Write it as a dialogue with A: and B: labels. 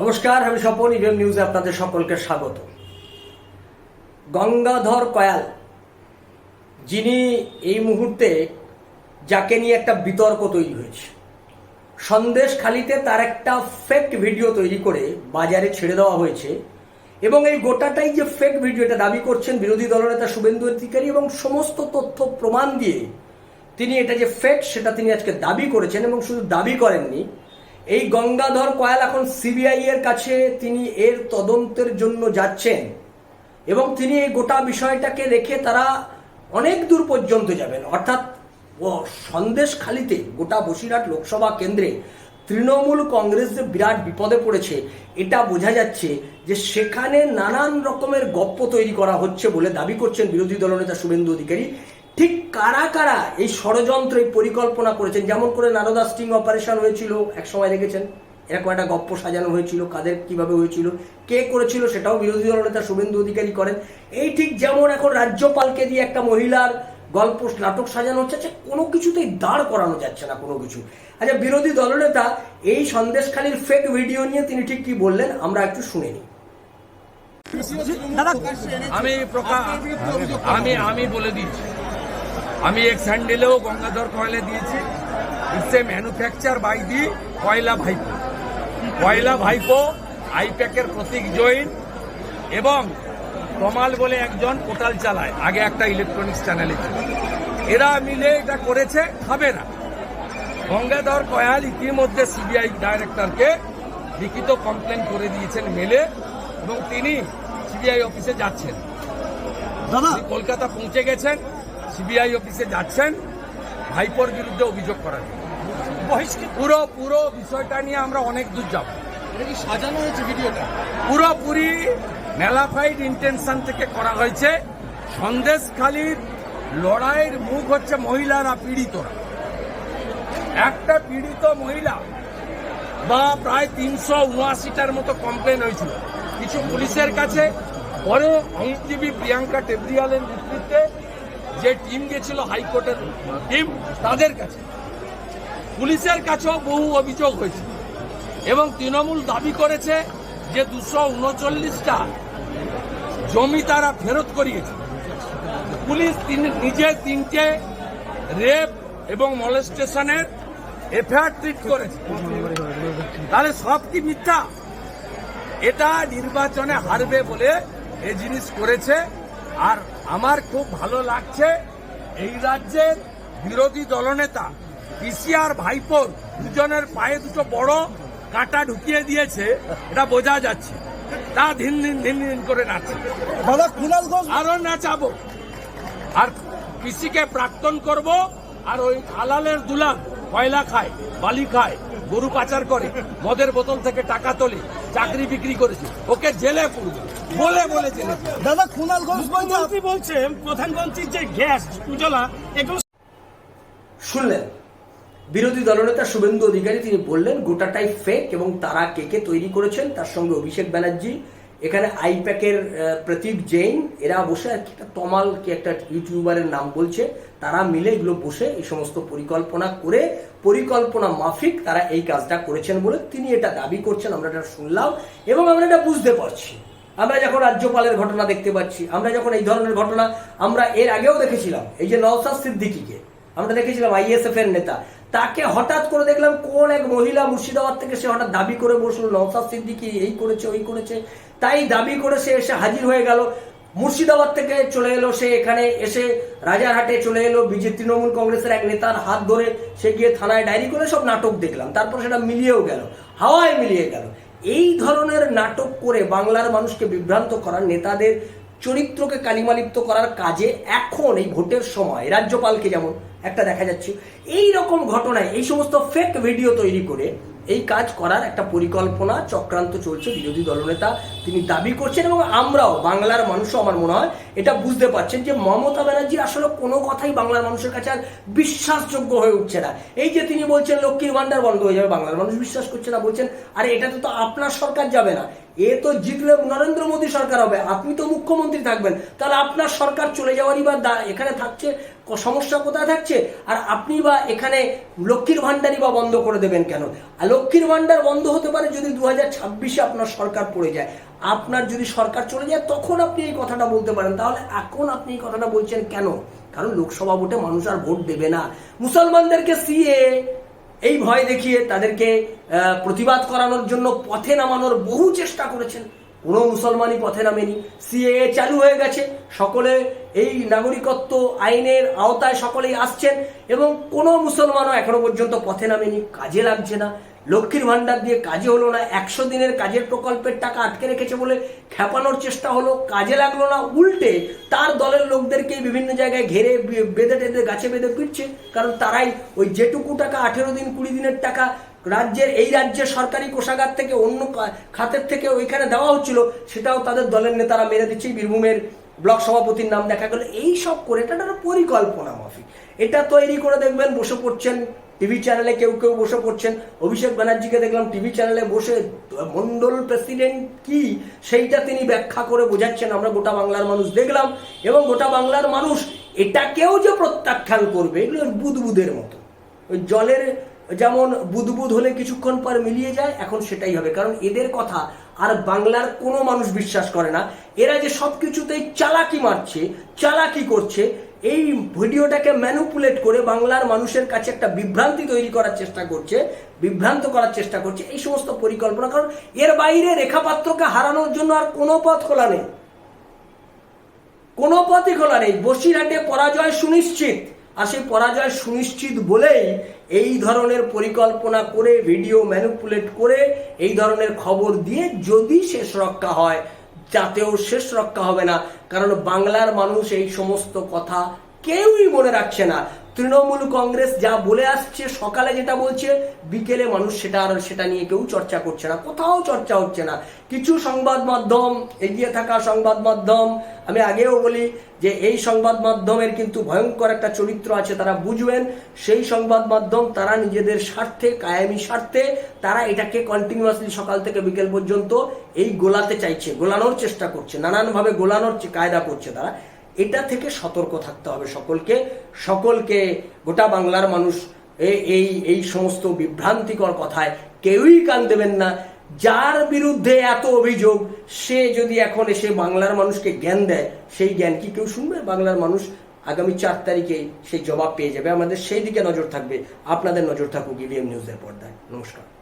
A: নমস্কার, আমি স্বপন, ইভিএম নিউজে আপনাদের সকলকে স্বাগত। গঙ্গাধর কয়াল, যিনি এই মুহূর্তে যাকে নিয়ে একটা বিতর্ক তৈরি হয়েছে। সন্দেশ খালিতে তার একটা ফেক ভিডিও তৈরি করে বাজারে ছেড়ে দেওয়া হয়েছে এবং এই গোটাটাই যে ফেক ভিডিও এটা দাবি করছেন বিরোধী দলনেতা শুভেন্দু অধিকারী এবং সমস্ত তথ্য প্রমাণ দিয়ে তিনি এটা যে ফেক সেটা তিনি আজকে দাবি করেছেন এবং শুধু দাবি করেননি এই গঙ্গাধর কয়াল এখন সিবিআই এর কাছে তিনি এর তদন্তের জন্য যাচ্ছেন এবং তিনি এই গোটা বিষয়টাকে রেখে তারা অনেক দূর পর্যন্ত যাবেন। অর্থাৎ ও সন্দেশ খালিতে গোটা বসিরহাট লোকসভা কেন্দ্রে তৃণমূল কংগ্রেস যে বিরাট বিপদে পড়েছে, এটা বোঝা যাচ্ছে যে সেখানে নানান রকমের গপ্প তৈরি করা হচ্ছে বলে দাবি করছেন বিরোধী দলনেতা শুভেন্দু অধিকারী। ঠিক কারা কারা এই ষড়যন্ত্র, এই পরিকল্পনা করেছেন? যেমন করে নারদা স্টিং অপারেশন হয়েছিল এক সময় দেখেছেন? এরকম একটা গপ্প সাজানো হয়েছিল, কাদের কীভাবে হয়েছিল, কে করেছিল সেটাও বিরোধী দলনেতা শুভেন্দু অধিকারী করেন। এই ঠিক যেমন এখন রাজ্যপালকে দিয়ে একটা মহিলার গল্প, নাটক সাজানো হচ্ছে যে কোনো কিছুতেই দাঁড় করানো যাচ্ছে না কোনো কিছু। আচ্ছা বিরোধী দলনেতা এই সন্দেশখালীর ফেক ভিডিও নিয়ে তিনি ঠিক কি বললেন, আমরা একটু শুনে নিই।
B: আমি আমি আমি বলে দিচ্ছি। আমি এক স্যান্ডেলেও গঙ্গাধর কয়লা দিয়েছি। It's a manufacture by the কয়লা ভাইপো। কয়লা ভাইপো আইপ্যাকের প্রতীক জৈন এবং কমাল বলে একজন পোর্টাল চালায়। আগে একটা ইলেকট্রনিক্স চ্যানেলে এরা মিলে এটা করেছে খাবে না। গঙ্গাধর কয়াল ইতিমধ্যে সিবিআই ডাইরেক্টরকে লিখিত কমপ্লেন করে দিয়েছেন মেলে এবং তিনি সিবিআই অফিসে যাচ্ছেন।
C: দাদা।
B: কলকাতা পৌঁছে গেছেন। সিবিআই অফিসে যাচ্ছেন ভাইপোর বিরুদ্ধে অভিযোগ করার। পুরো পুরো বিষয়টা নিয়ে আমরা অনেক দূর যাব।
C: এটা সাজানো হয়েছে ভিডিওটা?
B: পুরোপুরি মেলাফাইড ইন্টেনশন থেকে করা হয়েছে। সন্দেশখালীর লড়াইয়ের মুখ হচ্ছে মহিলারা পীড়িতরা। একটা পীড়িত মহিলা বা প্রায় তিনশো উনআশিটার মতো কমপ্লেন হয়েছিল। কিছু পুলিশের কাছে পরে আইনজীবী প্রিয়াঙ্কা টেবরিয়ালের নেতৃত্বে যে টিম গেছিল হাইকোর্টের টিম তাদের কাছে। পুলিশের কাছেও বহু অভিযোগ হয়েছে এবং তৃণমূল দাবি করেছে যে দুশো উনচল্লিশটা জমি তারা ফেরত করিয়েছে। পুলিশ নিজে তিনটে রেপ এবং মলেস্টেশনের এফআইআর ট্রিট করেছে। তাহলে সব কি মিথ্যা? এটা নির্বাচনে হারবে বলে এই জিনিস করেছে। আর আমার খুব ভালো লাগছে এই রাজ্যের বিরোধী দলনেতা পিসিআর ভাইপোর দুজনের পায়ে দুটো বড় কাঁটা ঢুকিয়ে দিয়েছে এটা বোঝা যাচ্ছে। তা দিন দিন দিন দিন করে
C: ঘোষ
B: আরও নাচাবো। আর কৃষিকে প্রাক্তন করব আর ওই আলালের দুলাল কয়লা খায় বালি খায় গরু পাচার করে মদের বোতল থেকে টাকা তোলে চাকরি বিক্রি করেছে ওকে জেলে পুরবে। বলে বলে জেলে পুরবে।
C: দাদা কুণাল ঘোষ
D: বলছেন প্রধানমন্ত্রীর যে গ্যাস উজ্জ্বলা এগুলো
A: শুনলেন? বিরোধী দলনেতা শুভেন্দু অধিকারী তিনি বললেন গোটাটাই ফেক এবং তারা কে কে তৈরি করেছেন তার সঙ্গে অভিষেক ব্যানার্জি এখানে আইপ্যাকের আহ, প্রতীক জৈন এরা বসে আর কি একটা তমাল কি একটা ইউটিউবারের নাম বলছে তারা মিলে এগুলো বসে এই সমস্ত পরিকল্পনা করে পরিকল্পনা মাফিক তারা এই কাজটা করেছেন বলে তিনি এটা দাবি করছেন আমরা এটা শুনলাম এবং আমরা এটা বুঝতে পারছি। আমরা যখন রাজ্যপালের ঘটনা দেখতে পাচ্ছি, আমরা যখন এই ধরনের ঘটনা আমরা এর আগেও দেখেছিলাম, এই যে নওসাদ সিদ্দিকিকে, আমরা দেখেছিলাম আইএসএফ এর নেতা, তাকে হঠাৎ করে দেখলাম কোন এক মহিলা মুর্শিদাবাদ থেকে সে হঠাৎ দাবি করে বসল নওসাদ সিদ্দিকি এই করেছে, ওই করেছে, তাই দাবি করে সে এসে হাজির হয়ে গেল, মুর্শিদাবাদ থেকে চলে এলো সে এখানে, এসে রাজারহাটে চলে এলো, বিজেপি তৃণমূল কংগ্রেসের এক নেতার হাত ধরে সে গিয়ে থানায় ডায়েরি করে সব নাটক দেখলাম, তারপর সেটা মিলিয়েও গেল, হাওয়ায় মিলিয়ে গেল। এই ধরনের নাটক করে বাংলার মানুষকে বিভ্রান্ত করার নেতাদের চরিত্রকে কালিমালিপ্ত করার কাজে এখন এই ভোটের সময়, রাজ্যপালকে যেমন একটা দেখা যাচ্ছে এই রকম ঘটনায় এই সমস্ত ফেক ভিডিও তৈরি করে এই কাজ করার একটা পরিকল্পনা চক্রান্ত চলছে বিরোধী দলনেতা তিনি দাবি করছেন এবং আমরাও, বাংলার মানুষও আমার মনে হয় এটা বুঝতে পারছেন যে মমতা ব্যানার্জি আসলে কোনো কথাই বাংলার মানুষের কাছে আর বিশ্বাসযোগ্য হয়ে উঠছে না। এই যে তিনি বলছেন লক্ষ্মীর ভান্ডার বন্ধ হয়ে যাবে, বাংলার মানুষ বিশ্বাস করছে না, বলছেন, আরে, এটাতে তো আপনার সরকার যাবে না। এ তো জিতলে নরেন্দ্র মোদী সরকার হবে, আপনি তো মুখ্যমন্ত্রী থাকবেন। তাহলে আপনার সরকার চলে যাওয়ারই বা এখানে থাকছে সমস্যা কোথায় থাকছে? আর আপনি বা এখানে লক্ষ্মীর ভান্ডারই বা বন্ধ করে দেবেন কেন? আর লক্ষ্মীর ভান্ডার বন্ধ হতে পারে যদি দু হাজার ছাব্বিশে আপনার সরকার পড়ে যায়। আপনার যদি সরকার চলে যায়, তখন আপনি এই কথাটা বলতে পারেন। তাহলে এখন আপনি এই কথাটা বলছেন কেন? কারণ লোকসভা ভোটে মানুষ আর ভোট দেবে না। মুসলমানদেরকে সিএ এই ভয় দেখিয়ে তাদেরকে প্রতিবাদ করানোর জন্য পথে নামানোর বহু চেষ্টা করেছেন। কোনো মুসলমানই পথে নামেনি। সিএ চালু হয়ে গেছে। সকলে এই নাগরিকত্ব আইনের আওতায় সকলেই আসছেন এবং কোনো মুসলমানও এখনও পর্যন্ত পথে নামেনি, কাজে লাগছে না। লক্ষ্মীর ভান্ডার দিয়ে কাজে হলো না, একশো দিনের কাজের প্রকল্পের টাকা আটকে রেখেছে বলে খেপানোর চেষ্টা হলো, কাজে লাগল না, উল্টে তার দলের লোকদেরকে বিভিন্ন জায়গায় ঘেরে বেঁধে টেঁধে গাছে বেঁধে ফিরছে, কারণ তারাই ওই যেটুকু টাকা আঠেরো দিন, কুড়ি দিনের টাকা রাজ্যের, এই রাজ্যের সরকারি কোষাগার থেকে অন্য খাতের থেকে ওইখানে দেওয়া হচ্ছিল, সেটাও তাদের দলের নেতারা মেরে দিচ্ছে, বীরভূমের ব্লক সভাপতির নাম দেখা গেল। এই সব করে এটা একটা পরিকল্পনা, মাফিক। এটা তৈরি করে দেখবেন, বসে পড়ছেন টিভি চ্যানেলে কেউ কেউ বসে পড়ছেন। অভিষেক ব্যানার্জিকে দেখলাম টিভি চ্যানেলে বসে, মন্ডল প্রেসিডেন্ট কি সেইটা তিনি ব্যাখ্যা করে বোঝাচ্ছেন। আমরা গোটা বাংলার মানুষ দেখলাম এবং গোটা বাংলার মানুষ এটাকেও যে প্রত্যাখ্যান করবে, এগুলো বুদবুদের মতো। ওই জলের যেমন বুদবুদ হলে কিছুক্ষণ পর মিলিয়ে যায়, এখন সেটাই হবে। কারণ এদের কথা আর বাংলার কোনো মানুষ বিশ্বাস করে না। এরা যে সব কিছুতেই চালাকি মারছে, চালাকি করছে, এই ভিডিওটাকে ম্যানুপুলেট করে বাংলার মানুষের কাছে একটা বিভ্রান্তি তৈরি করার চেষ্টা করছে, বিভ্রান্ত করার চেষ্টা করছে, এই সমস্ত পরিকল্পনা। কারণ এর বাইরে রেখাপাত্রকে হারানোর জন্য আর কোনো পথ খোলা নেই। কোনো পথই খোলা নেই। বসিরহাটে পরাজয় সুনিশ্চিত। আর সেই পরাজয় সুনিশ্চিত বলেই এই ধরনের পরিকল্পনা করে ভিডিও ম্যানুপুলেট করে এই ধরনের খবর দিয়ে যদি শেষ রক্ষা হয়, যাতেও শেষ রক্ষা হবে না। কারণ বাংলার মানুষ এই সমস্ত কথা কেউই মনে রাখছে না। তৃণমূল কংগ্রেস যা বলে আসছে, সকালে যেটা বলছে, বিকেলে মানুষ সেটা আর সেটা নিয়ে কেউ চর্চা করছে না, কোথাও চর্চা হচ্ছে না। কিছু সংবাদ মাধ্যম, এগিয়ে থাকা সংবাদ মাধ্যম, আমি আগেও বলি যে এই সংবাদ মাধ্যমের কিন্তু ভয়ঙ্কর একটা চরিত্র আছে, তারা বুঝবেন। সেই সংবাদ মাধ্যম তারা নিজেদের স্বার্থে, কায়েমি স্বার্থে, তারা এটাকে কন্টিনিউয়াসলি সকাল থেকে বিকেল পর্যন্ত এই গোলাতে চাইছে, গোলানোর চেষ্টা করছে, নানানভাবে গোলানোর কায়দা করছে তারা। এটা থেকে সতর্ক থাকতে হবে সকলকে। সকলকে, গোটা বাংলার মানুষ এই এই সমস্ত বিভ্রান্তিকর কথায় কেউই কান দেবেন না। যার বিরুদ্ধে এত অভিযোগ, সে যদি এখন এসে বাংলার মানুষকে জ্ঞান দেয়, সেই জ্ঞান কি কেউ শুনবে? বাংলার মানুষ আগামী চার তারিখে সেই জবাব পেয়ে যাবে। আমাদের সেই দিকে নজর থাকবে। আপনাদের নজর থাকুক ইভিএম নিউজের পর্দায়। নমস্কার।